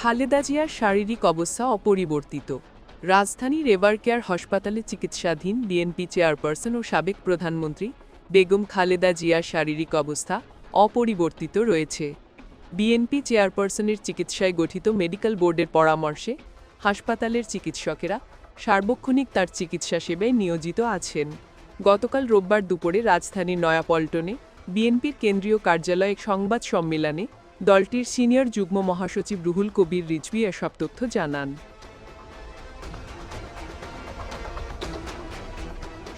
খালেদা জিয়ার শারীরিক অবস্থা অপরিবর্তিত। রাজধানীর এভার কেয়ার হাসপাতালে চিকিৎসাধীন বিএনপি চেয়ারপারসন ও সাবেক প্রধানমন্ত্রী বেগম খালেদা জিয়ার শারীরিক অবস্থা অপরিবর্তিত রয়েছে। বিএনপি চেয়ারপারসনের চিকিৎসায় গঠিত মেডিকেল বোর্ডের পরামর্শে হাসপাতালের চিকিৎসকেরা সার্বক্ষণিক তার চিকিৎসা সেবায় নিয়োজিত আছেন। গতকাল রোববার দুপুরে রাজধানীর নয়াপল্টনে বিএনপির কেন্দ্রীয় কার্যালয়ে সংবাদ সম্মেলনে দলটির সিনিয়র যুগ্ম মহাসচিব রুহুল কবির রিজভি এসব তথ্য জানান।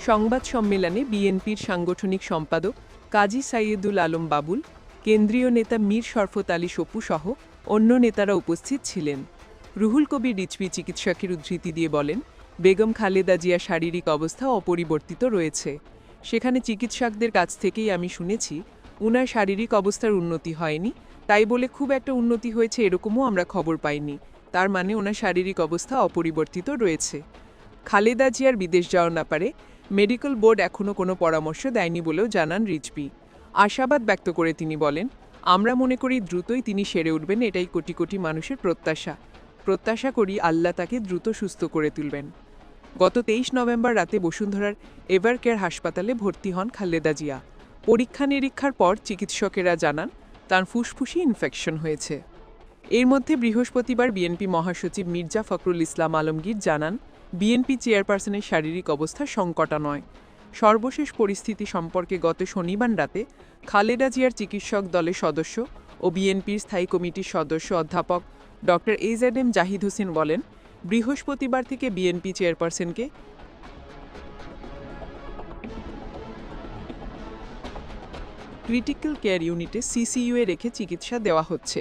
সংবাদ সম্মেলনে বিএনপির সাংগঠনিক সম্পাদক কাজী সাইয়েদুল আলম বাবুল, কেন্দ্রীয় নেতা মীর শরফত আলী সহ অন্য নেতারা উপস্থিত ছিলেন। রুহুল কবির রিজভি চিকিৎসকের উদ্ধৃতি দিয়ে বলেন, বেগম খালেদা জিয়া শারীরিক অবস্থা অপরিবর্তিত রয়েছে। সেখানে চিকিৎসকদের কাছ থেকেই আমি শুনেছি, উনার শারীরিক অবস্থার উন্নতি হয়নি তাই বলে খুব একটা উন্নতি হয়েছে এরকমও আমরা খবর পাইনি। তার মানে ওনার শারীরিক অবস্থা অপরিবর্তিত রয়েছে। খালেদা জিয়ার বিদেশ যাওয়ার ব্যাপারে মেডিকেল বোর্ড এখনও কোনো পরামর্শ দেয়নি বলেও জানান রিজবি আশাবাদ ব্যক্ত করে তিনি বলেন, আমরা মনে করি দ্রুতই তিনি সেরে উঠবেন, এটাই কোটি কোটি মানুষের প্রত্যাশা। প্রত্যাশা করি আল্লাহ তাকে দ্রুত সুস্থ করে তুলবেন। গত তেইশ নভেম্বর রাতে বসুন্ধরার এভারকেয়ার হাসপাতালে ভর্তি হন খালেদা জিয়া। পরীক্ষা নিরীক্ষার পর চিকিৎসকেরা জানান তার ফুসফুসি ইনফেকশন হয়েছে। এর মধ্যে বৃহস্পতিবার বিএনপি মহাসচিব মির্জা ফখরুল ইসলাম আলমগীর জানান, বিএনপি চেয়ারপারসনের শারীরিক অবস্থা সংকটা নয়। সর্বশেষ পরিস্থিতি সম্পর্কে গত শনিবার রাতে খালেদা জিয়ার চিকিৎসক দলের সদস্য ও বিএনপির স্থায়ী কমিটির সদস্য অধ্যাপক doctor A Z M Zahid Hossain বলেন, বৃহস্পতিবার থেকে বিএনপি চেয়ারপারসনকে ক্রিটিক্যাল কেয়ার ইউনিটে সিসিইউয়ে রেখে চিকিৎসা দেওয়া হচ্ছে।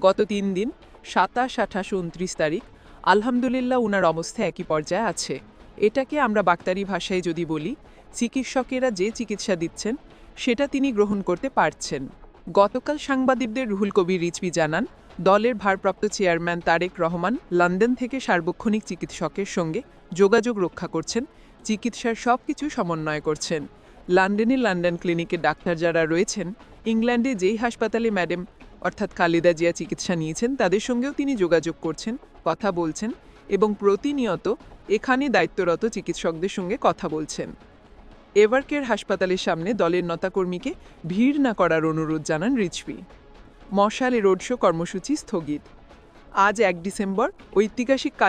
গত তিন দিন, সাতাশ, আঠাশ, উনত্রিশ তারিখ, আলহামদুলিল্লাহ উনার অবস্থা একই পর্যায়ে আছে। এটাকে আমরা বাক্তারি ভাষায় যদি বলি, চিকিৎসকেরা যে চিকিৎসা দিচ্ছেন, সেটা তিনি গ্রহণ করতে পারছেন। গতকাল সাংবাদিকদের রুহুল কবির রিজভি জানান, দলের ভারপ্রাপ্ত চেয়ারম্যান তারেক রহমান লন্ডন থেকে সার্বক্ষণিক চিকিৎসকের সঙ্গে যোগাযোগ রক্ষা করছেন, চিকিৎসার সব কিছু সমন্বয় করছেন। লন্ডনে লন্ডন ক্লিনিকে ডাক্তার যারা রয়েছেন, ইংল্যান্ডে যেই হাসপাতালে ম্যাডাম, অর্থাৎ খালেদা জিয়া চিকিৎসা নিয়েছেন, তাদের সঙ্গেও তিনি যোগাযোগ করছেন, কথা বলছেন এবং প্রতিনিয়ত এখানে দায়িত্বরত চিকিৎসকদের সঙ্গে কথা বলছেন। এভারকের হাসপাতালের সামনে দলের নেতাকর্মীকে ভিড় না করার অনুরোধ জানান রিজভি। মশালে রোড শো কর্মসূচি স্থগিত। আজ এক ডিসেম্বর ঐতিহাসিক